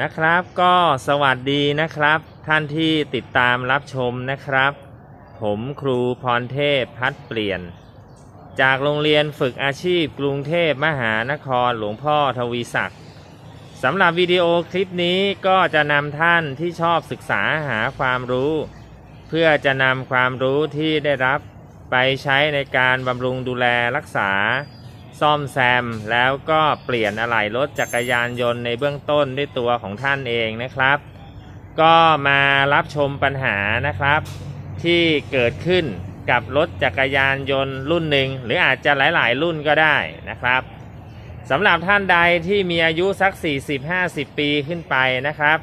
นะครับก็สวัสดีนะครับ ท่านที่ติดตามรับชมนะครับ ผมครูพรเทพพัดเปลี่ยน จากโรงเรียนฝึกอาชีพกรุงเทพมหานครหลวงพ่อทวีศักดิ์สำหรับวิดีโอคลิปนี้ก็จะนำท่านที่ชอบศึกษาหาความรู้ เพื่อจะนำความรู้ที่ได้รับไปใช้ในการบำรุงดูแลรักษา ซ่อมแซมแล้วก็เปลี่ยนอะไหล่รถจักรยานยนต์ในเบื้องต้นด้วยตัวของท่านเองนะครับ ก็มารับชมปัญหานะครับ ที่เกิดขึ้นกับรถจักรยานยนต์รุ่นหนึ่งหรืออาจจะหลาย ๆ รุ่นก็ได้นะครับสำหรับท่านใดที่มีอายุสัก 40-50 ปีขึ้นไปนะครับ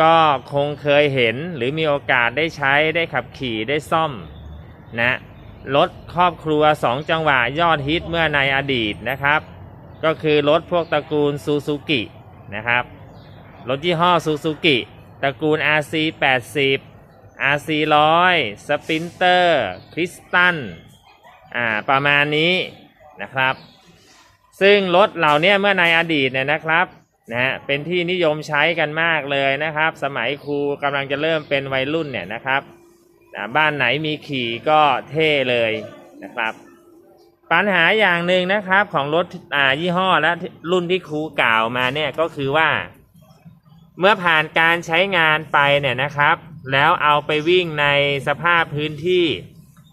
ก็คงเคยเห็นหรือมีโอกาสได้ใช้ได้ขับขี่ได้ซ่อมนะ รถครอบครัว 2 จังหวะยอดฮิตเมื่อในอดีตนะครับ ก็คือรถพวกตระกูลซูซูกินะครับ รถยี่ห้อซูซูกิตระกูล RC 80 RC 100 สปินเตอร์คริสตันอ่าประมาณนี้นะครับ ซึ่งรถเหล่านี้เมื่อในอดีตเนี่ยนะครับนะฮะเป็นที่นิยมใช้กันมากเลยนะครับ สมัยครูกำลังจะเริ่มเป็นวัยรุ่นเนี่ยนะครับ นะบ้านไหนมีขี่ก็เท่เลยนะครับ ปัญหาอย่างหนึ่งนะครับของรถอ่ายี่ห้อและรุ่นที่ครูกล่าวมาเนี่ยก็คือว่า เมื่อผ่านการใช้งานไปเนี่ยนะครับ แล้วเอาไปวิ่งในสภาพพื้นที่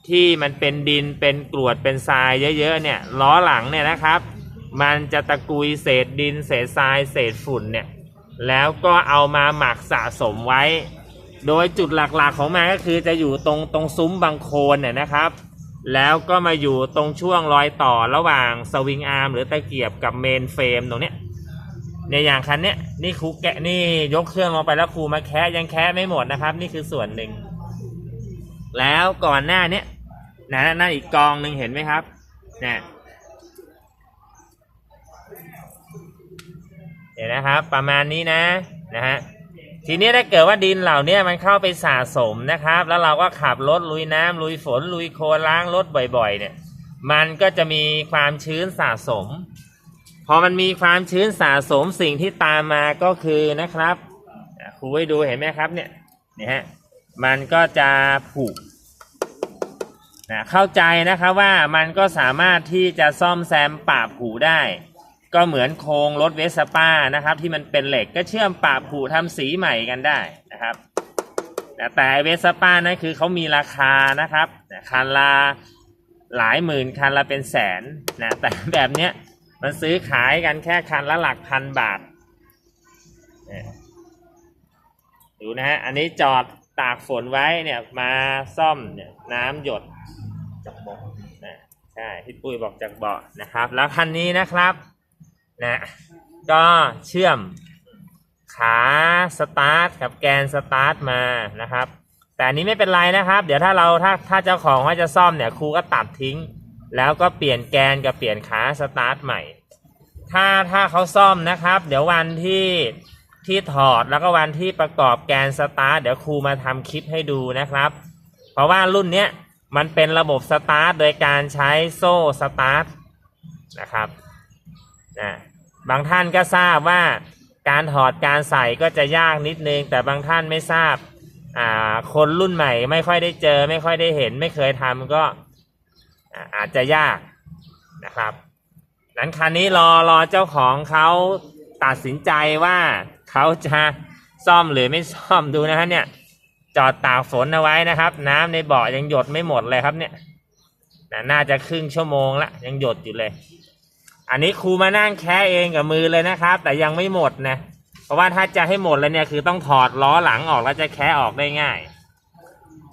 ที่มันเป็นดินเป็นกรวดเป็นทรายเยอะๆเนี่ยล้อหลังเนี่ยนะครับ มันจะตะกุยเศษดิน เศษทราย เศษฝุ่นเนี่ยแล้วก็เอามาหมักสะสมไว้ โดยจุดหลักๆของมันก็คือจะอยู่ตรงตรงซุ้มบางโคนเนี่ยนะครับ แล้วก็มาอยู่ตรงช่วงรอยต่อระหว่างสวิงอาร์มหรือตะเกียบกับเมนเฟรมตรงเนี้ยในอย่างคันเนี้ยนี่ครูแกะนี่ยกเครื่องลงไปแล้วครูมาแคะยังแคะไม่หมดนะครับ นี่คือส่วนหนึ่ง แล้วก่อนหน้าเนี้ยนะนั่นอีกกองหนึ่งเห็นไหมครับเนี่ยเห็นนะครับ ประมาณนี้นะนะฮะ ทีนี้ถ้าเกิดว่าดินเหล่านี้มันเข้าไปสะสมนะครับ แล้วเราก็ขับรถลุยน้ำลุยฝนลุยโคลนล้างรถบ่อย ๆ เนี่ย มันก็จะมีความชื้นสะสม พอมันมีความชื้นสะสมสิ่งที่ตามมาก็คือนะครับครูให้ดูเห็นไหมครับเนี่ยนี่ฮะมันก็จะผุนะเข้าใจนะครับว่ามันก็สามารถที่จะซ่อมแซมปะผุได้ ก็เหมือนโครงรถเวสป้านะครับ ที่มันเป็นเหล็กก็เชื่อมปะผุทำสีใหม่กันได้นะครับแต่เวสป้านั่นคือเขามีราคานะครับคันละหลายหมื่นคันละเป็นแสนนะแต่แบบเนี้ยมันซื้อขายกันแค่คันละหลักพันบาทดูนะฮะอันนี้จอดตากฝนไว้เนี่ยมาซ่อมเนี่ยน้ำหยดจากเบาะนะใช่พี่ปุ้ยบอกจากเบาะนะครับ แล้วคันนี้นะครับ นะก็เชื่อมขาสตาร์ทกับแกนสตาร์ทมานะครับ แต่อันนี้ไม่เป็นไรนะครับ เดี๋ยวถ้าเราถ้าถ้าเจ้าของว่าจะซ่อมเนี่ยครูก็ตัดทิ้ง แล้วก็เปลี่ยนแกนกับเปลี่ยนขาสตาร์ทใหม่ ถ้าถ้าเขาซ่อมนะครับ เดี๋ยววันที่ที่ถอดแล้วก็วันที่ประกอบแกนสตาร์ทเดี๋ยวครูมาทำคลิปให้ดูนะครับ เพราะว่ารุ่นเนี้ยมันเป็นระบบสตาร์ทโดยการใช้โซ่สตาร์ทนะครับนะ บางท่านก็ทราบว่าการถอดการใส่ก็จะยากนิดนึง แต่บางท่านไม่ทราบอ่าคนรุ่นใหม่ไม่ค่อยได้เจอ ไม่ค่อยได้เห็น ไม่เคยทำก็อาจจะยากนะครับนั้นคันนี้รอรอเจ้าของเขาตัดสินใจว่าเขาจะซ่อมหรือไม่ซ่อมดูนะฮะเนี่ยจอดตากฝนเอาไว้นะครับ น้ำในบ่อยังหยดไม่หมดเลยครับเนี่ยน่าจะครึ่งชั่วโมงละยังหยดอยู่เลย อันนี้ครูมานั่งแคะเองกับมือเลยนะครับ แต่ยังไม่หมดนะ เพราะว่าถ้าจะให้หมดเลยเนี่ยคือต้องถอดล้อหลังออกแล้วจะแคะออกได้ง่าย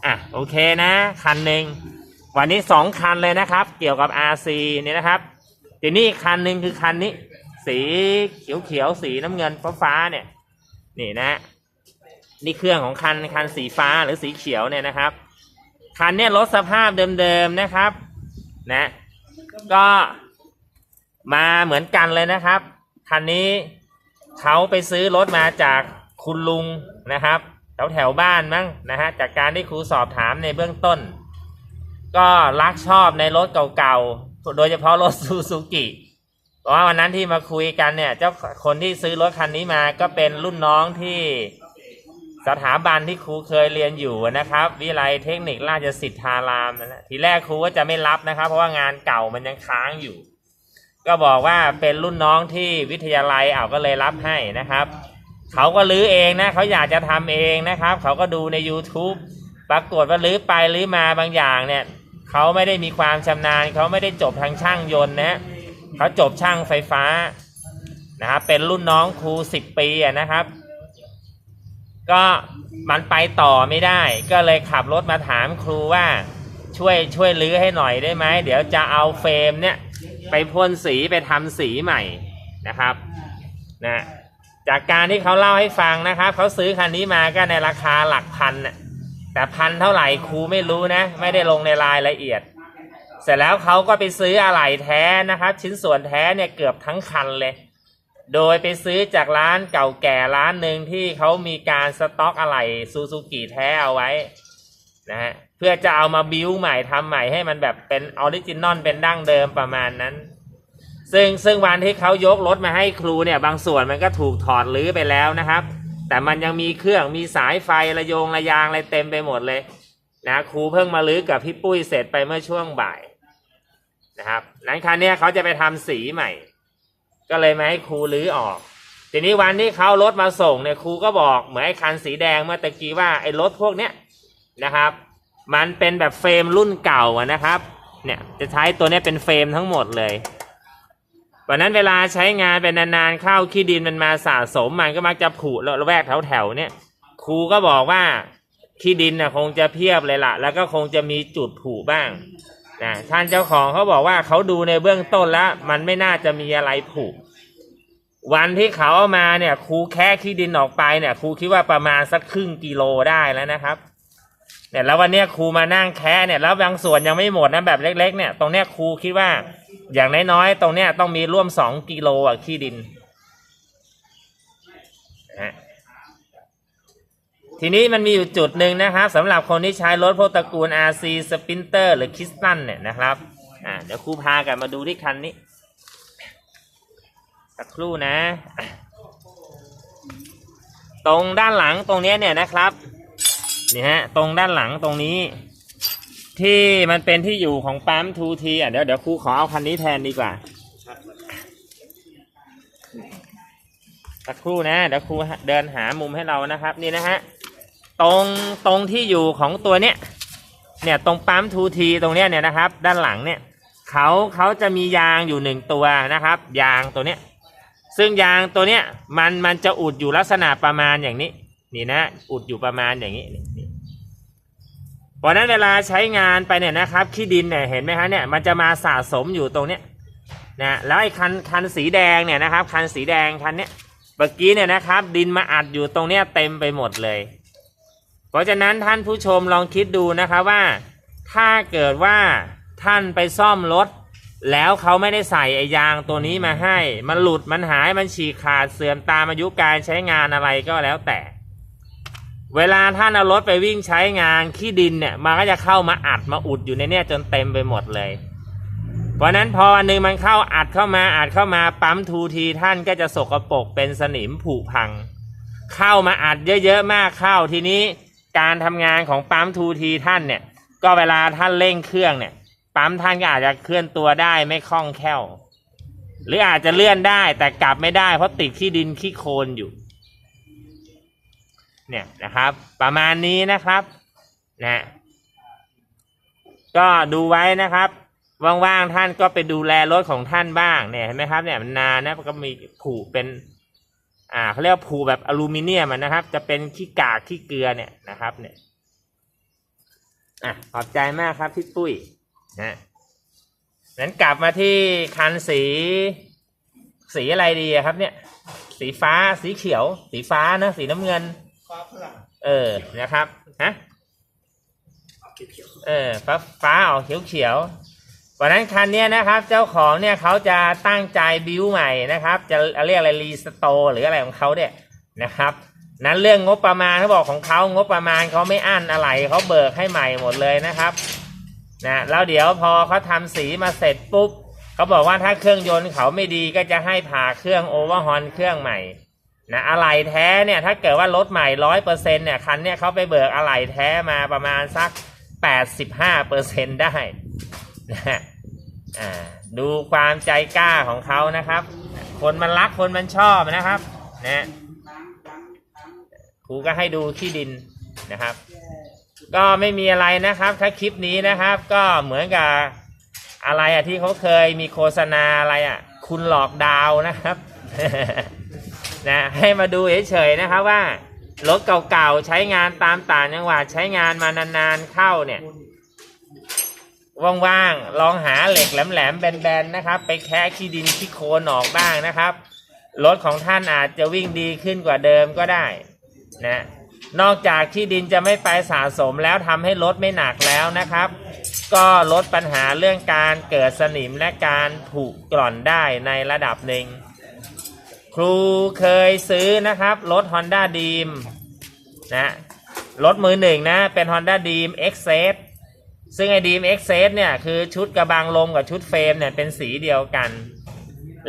อะโอเคนะ คันหนึ่งวันนี้สองคันเลยนะครับ เกี่ยวกับ RC เนี่ยนะครับทีนี้คันหนึ่งคือคันนี้ สีเขียวเขียวสีน้ำเงินฟ้าฟ้าๆเนี่ย นี่นะ นี่เครื่องของคันคันสีฟ้าหรือสีเขียวเนี่ยนะครับ คันเนี่ยรถสภาพเดิมๆนะครับ นะ ก็ มาเหมือนกันเลยนะครับ คันนี้เขาไปซื้อรถมาจากคุณลุงนะครับแถวแถวบ้านมั้งนะฮะจากการที่ครูสอบถามในเบื้องต้น ก็รักชอบในรถเก่าๆ โดยเฉพาะรถซูซูกิเพราะว่าวันนั้นที่มาคุยกันเนี่ย เจ้าคนที่ซื้อรถคันนี้มาก็เป็นรุ่นน้องที่สถาบันที่ครูเคยเรียนอยู่นะครับ วิไลเทคนิคราชสิทธารามนั่นแหละทีแรกครูก็จะไม่รับนะครับ เพราะว่างานเก่ามันยังค้างอยู่ ก็บอกว่าเป็นรุ่นน้องที่วิทยาลัยเอาก็เลยรับให้นะครับเขาก็ลื้อเองนะเขาอยากจะทำเองนะครับ เขาก็ดูใน YouTube ปรากฏว่าลื้อไปลื้อมาบางอย่างเนี่ยเขาไม่ได้มีความชำนาญ เขาไม่ได้จบทางช่างยนต์นะเขาจบช่างไฟฟ้านะครับเป็นรุ่นน้องครูสิบปีนะครับ ก็มันไปต่อไม่ได้ ก็เลยขับรถมาถามครูว่าช่วยช่วยลื้อให้หน่อยได้ไหมเดี๋ยวจะเอาเฟรมเนี่ย ไปพ่นสีไปทำสีใหม่นะครับนะจากการที่เขาเล่าให้ฟังนะครับเขาซื้อคันนี้มาก็ในราคาหลักพันนะแต่พันเท่าไหร่ครูไม่รู้นะ ไม่ได้ลงในรายละเอียด เสร็จแล้วเขาก็ไปซื้ออะไหล่แท้นะครับ ชิ้นส่วนแท้เนี่ยเกือบทั้งคันเลย โดยไปซื้อจากร้านเก่าแก่ร้านหนึ่งที่เขามีการสต็อกอะไหล่ซูซูกิแท้เอาไว้นะฮะ เพื่อจะเอามาบิวใหม่ทำใหม่ให้มันแบบเป็นออริจินอลเป็นดั้งเดิมประมาณนั้น ซึ่งซึ่งวันที่เขายกรถมาให้ครูเนี่ยบางส่วนมันก็ถูกถอดรื้อไปแล้วนะครับ แต่มันยังมีเครื่องมีสายไฟระโยงระยางอะไรเต็มไปหมดเลยนะครูเพิ่งมาลื้อกับพี่ปุ้ยเสร็จไปเมื่อช่วงบ่ายนะครับนั้นคันนี้เขาจะไปทำสีใหม่ ก็เลยมาให้ครูลื้อออกทีนี้วันที่เขารถมาส่งเนี่ยครูก็บอกเหมือนไอ้คันสีแดงเมื่อตะกี้ว่าไอ้รถพวกเนี้ยนะครับ มันเป็นแบบเฟรมรุ่นเก่าอะนะครับ เนี่ยจะใช้ตัวนี้เป็นเฟรมทั้งหมดเลยวันนั้นเวลาใช้งานเป็นนานๆเข้าขี้ดินมันมาสะสมมันก็มักจะผุระแวกแถวๆเนี่ยครูก็บอกว่าขี้ดินน่ะคงจะเพียบเลยล่ะแล้วก็คงจะมีจุดผุบ้างนะท่านเจ้าของเขาบอกว่าเขาดูในเบื้องต้นแล้ว มันไม่น่าจะมีอะไรผุวันที่เขาเอามาเนี่ยครูแค่ขี้ดินออกไปเนี่ยครูคิดว่าประมาณสักครึ่งกิโลได้แล้วนะครับ เนี่ยแล้ววันเนี้ยครูมานั่งแค่เนี่ยแล้วบางส่วนยังไม่หมดนะแบบเล็ก ๆ เนี่ยตรงเนี้ยครูคิดว่า อย่างน้อยๆตรงเนี้ยต้องมีร่วมสองกิโลอะขี้ดินนะทีนี้มันมีอยู่จุดหนึ่งนะครับสำหรับคนที่ใช้รถพวกตระกูล RC Sprinter หรือ k i s t o n เนี่ยนะครับอ่าเดี๋ยวครูพากันมาดูที่คันนี้สักครู่นะ ตรงด้านหลังตรงเนี้ยเนี่ยนะครับ นี่ฮะ ตรงด้านหลังตรงนี้ ที่มันเป็นที่อยู่ของปั๊ม 2T อะเดี๋ยวเดี๋ยวครูขอเอาคันนี้แทนดีกว่าสักครู่นะเดี๋ยวครูเดินหามุมให้เรานะครับ นี่นะฮะตรงตรงที่อยู่ของตัวเนี้ยเนี่ยตรงปั๊มทูทีตรงเนี้ยเนี่ยนะครับ ด้านหลังเนี่ยเขาเขาจะมียางอยู่หนึ่งตัวนะครับ ยางตัวเนี้ยซึ่งยางตัวเนี้ยมันมันจะอุดอยู่ลักษณะประมาณอย่างนี้ นี่นะ อุดอยู่ประมาณอย่างนี้ นี่นี่เพราะนั้นเวลาใช้งานไปเนี่ยนะครับขี้ดินเนี่ยเห็นไหมฮะเนี่ยมันจะมาสะสมอยู่ตรงเนี้ยนะแล้วไอ้คันคันสีแดงเนี่ยนะครับคันสีแดงคันเนี้ยเมื่อกี้เนี่ยนะครับ ดินมาอัดอยู่ตรงเนี้ยเต็มไปหมดเลย เพราะฉะนั้นท่านผู้ชมลองคิดดูนะครับว่า ถ้าเกิดว่าท่านไปซ่อมรถ แล้วเขาไม่ได้ใส่ไอ้ยางตัวนี้มาให้ มันหลุดมันหายมันฉีกขาดเสื่อมตามอายุการใช้งานอะไรก็แล้วแต่ เวลาท่านเอารถไปวิ่งใช้งานขี้ดินเนี่ยมันก็จะเข้ามาอัดมาอุดอยู่ในเนี่ยจนเต็มไปหมดเลย เพราะนั้นพออันหนึ่งมันเข้าอัดเข้ามาอัดเข้ามาปั๊มทูทีท่านก็จะสกรปรกเป็นสนิมผุพัง เข้ามาอัดเยอะๆมากเข้าทีนี้การทำงานของปั๊มทูทีท่านเนี่ย ก็เวลาท่านเร่งเครื่องเนี่ย ปั๊มท่านก็อาจจะเคลื่อนตัวได้ไม่คล่องแคล่ว หรืออาจจะเลื่อนได้แต่กลับไม่ได้เพราะติดขี้ดินขี้โคลนอยู่ เนี่ยนะครับ ประมาณนี้นะครับนะก็ดูไว้นะครับว่างๆท่านก็ไปดูแลรถของท่านบ้างเนี่ยเห็นไหมครับเนี่ยมันนานนะก็มีผูเป็นอ่าเขาเรียกว่าผูแบบอลูมิเนียมนะครับ จะเป็นขี้กากขี้เกลือเนี่ยนะครับ เนี่ยอะขอบใจมากครับพี่ปุ้ยนะนั้นกลับมาที่คันสี สีอะไรดีครับเนี่ย สีฟ้าสีเขียว สีฟ้านะสีน้ำเงิน ฟ้าฝรั่งเออนะครับฮะเออฟ้าฟ้าออกเขียวเขียววันนั้นคันนี้นะครับ เจ้าของเนี่ยเขาจะตั้งใจบิวใหม่นะครับ จะเรียกอะไรรีสโตหรืออะไรของเขาเนี่ยนะครับ นั้นเรื่องงบประมาณเขาบอกของเขางบประมาณเขาไม่อั้นอะไรเขาเบิกให้ใหม่หมดเลยนะครับนะแล้วเดี๋ยวพอเขาทำสีมาเสร็จปุ๊บเขาบอกว่าถ้าเครื่องยนต์เขาไม่ดีก็จะให้ผ่าเครื่องโอเวอร์ฮอนเครื่องใหม่ นะอะไหล่แท้เนี่ยถ้าเกิดว่ารถใหม่ร้อยเปอร์เซ็นเนี่ยคันเนี่ยเขาไปเบิกอะไหล่แท้มาประมาณสักแปดสิบห้าเปอร์เซ็นได้นะอ่าดูความใจกล้าของเขานะครับ คนมันรักคนมันชอบนะครับนะครูก็ให้ดูที่ดินนะครับ ก็ไม่มีอะไรนะครับ ถ้าคลิปนี้นะครับ ก็เหมือนกับอะไรอะที่เขาเคยมีโฆษณาอะไรอะคุณหลอกดาวนะครับ นะให้มาดูเฉยๆนะครับว่ารถเก่าๆใช้งานตามต่างจังหวัดใช้งานมานานๆเข้าเนี่ยว่างๆลองหาเหล็กแหลมๆแบนๆนะครับ ไปแคะขี้ดินขี้โคลนออกบ้างนะครับรถของท่านอาจจะวิ่งดีขึ้นกว่าเดิมก็ได้นะนอกจากที่ดินจะไม่ไปสะสมแล้วทำให้รถไม่หนักแล้วนะครับ ก็ลดปัญหาเรื่องการเกิดสนิมและการผุกร่อนได้ในระดับหนึ่ง ครูเคยซื้อนะครับรถ Honda d r e a m นะรถมือหนึ่งนะเป็น Honda d r e a m x s ซึ่งไอ้ d r e a m x s เนี่ยคือชุดกระบังลมกับชุดเฟรมเนี่ยเป็นสีเดียวกัน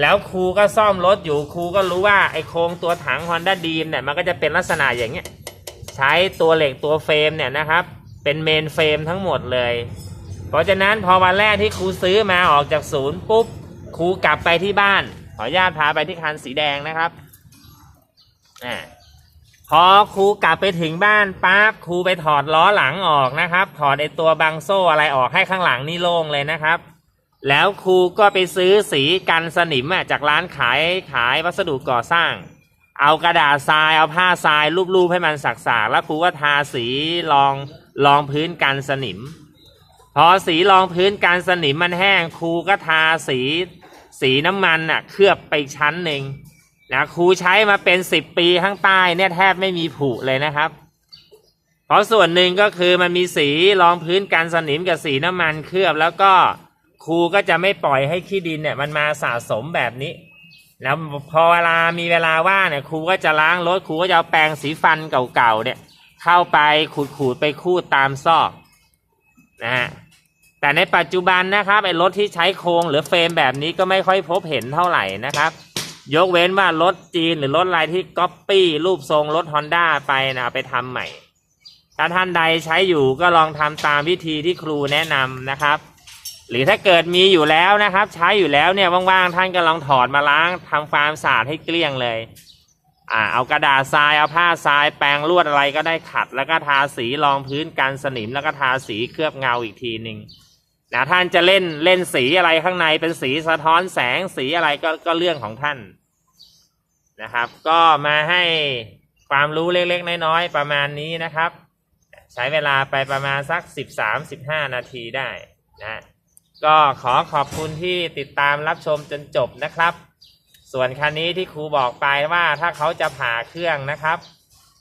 แล้วครูก็ซ่อมรถอยู่ครูก็รู้ว่าไอ้โครงตัวถัง Honda d r e a m เนี่ยมันก็จะเป็นลักษณะอย่างเงี้ยใช้ตัวเหล็กตัวเฟรมเนี่ยนะครับ เป็นเมนเฟรมทั้งหมดเลย เพราะฉะนั้นพอวันแรกที่ครูซื้อมาออกจากศูนย์ปุ๊บครูกลับไปที่บ้าน ขออนุญาตพาไปที่คันสีแดงนะครับอ่าพอครูกลับไปถึงบ้านปั๊บครูไปถอดล้อหลังออกนะครับ ถอดไอตัวบังโซ่อะไรออกให้ข้างหลังนี่โล่งเลยนะครับ แล้วครูก็ไปซื้อสีกันสนิมอะจากร้านขายขายวัสดุก่อสร้าง เอากระดาษทรายเอาผ้าทรายรูปๆให้มันสักๆแล้วครูก็ทาสีรองรองพื้นกันสนิม พอสีรองพื้นกันสนิมมันแห้งครูก็ทาสี สีน้ำมันน่ะ เคลือบไปชั้นหนึ่งนะครูใช้มาเป็นสิบปีข้างใต้เนี่ยแทบไม่มีผุเลยนะครับ เพราะส่วนหนึ่งก็คือมันมีสีรองพื้นกันสนิมกับสีน้ำมันเคลือบแล้วก็ครูก็จะไม่ปล่อยให้ขี้ดินเนี่ยมันมาสะสมแบบนี้ แล้วพอเวลามีเวลาว่างเนี่ยครูก็จะล้างรถครูก็จะเอาแปรงสีฟันเก่าๆเนี่ย เข้าไปขูดๆไปคูดตามซอกนะฮะ แต่ในปัจจุบันนะครับไอ้รถที่ใช้โครงหรือเฟรมแบบนี้ก็ไม่ค่อยพบเห็นเท่าไหร่นะครับ ยกเว้นว่ารถจีนหรือรถอะไรที่ก๊อปปี้รูปทรงรถ Honda ไปนะเอาไปทำใหม่ ถ้าท่านใดใช้อยู่ก็ลองทำตามวิธีที่ครูแนะนำนะครับหรือถ้าเกิดมีอยู่แล้วนะครับ ใช้อยู่แล้วเนี่ยว่างๆท่านก็ลองถอดมาล้างทำความสะอาดให้เกลี้ยงเลยอ่าเอากระดาษทรายเอาผ้าทรายแปรงลวดอะไรก็ได้ขัด แล้วก็ทาสีรองพื้นกันสนิมแล้วก็ทาสีเคลือบเงาอีกทีหนึ่ง นะท่านจะเล่นเล่นสีอะไรข้างในเป็นสีสะท้อนแสงสีอะไรก็ก็เรื่องของท่านนะครับ ก็มาให้ความรู้เล็กๆน้อยๆประมาณนี้นะครับ ใช้เวลาไปประมาณสักสิบสามสิบห้านาทีได้นะก็ขอขอบคุณที่ติดตามรับชมจนจบนะครับ ส่วนคันนี้ที่ครูบอกไปว่าถ้าเขาจะผ่าเครื่องนะครับ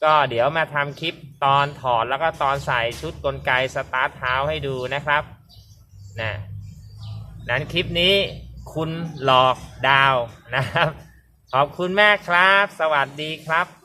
ก็เดี๋ยวมาทำคลิปตอนถอดแล้วก็ตอนใส่ชุดกลไกสตาร์ทเท้าให้ดูนะครับ นะนั้นคลิปนี้คุณหลอกดาวนะครับ ขอบคุณแม่ครับ สวัสดีครับ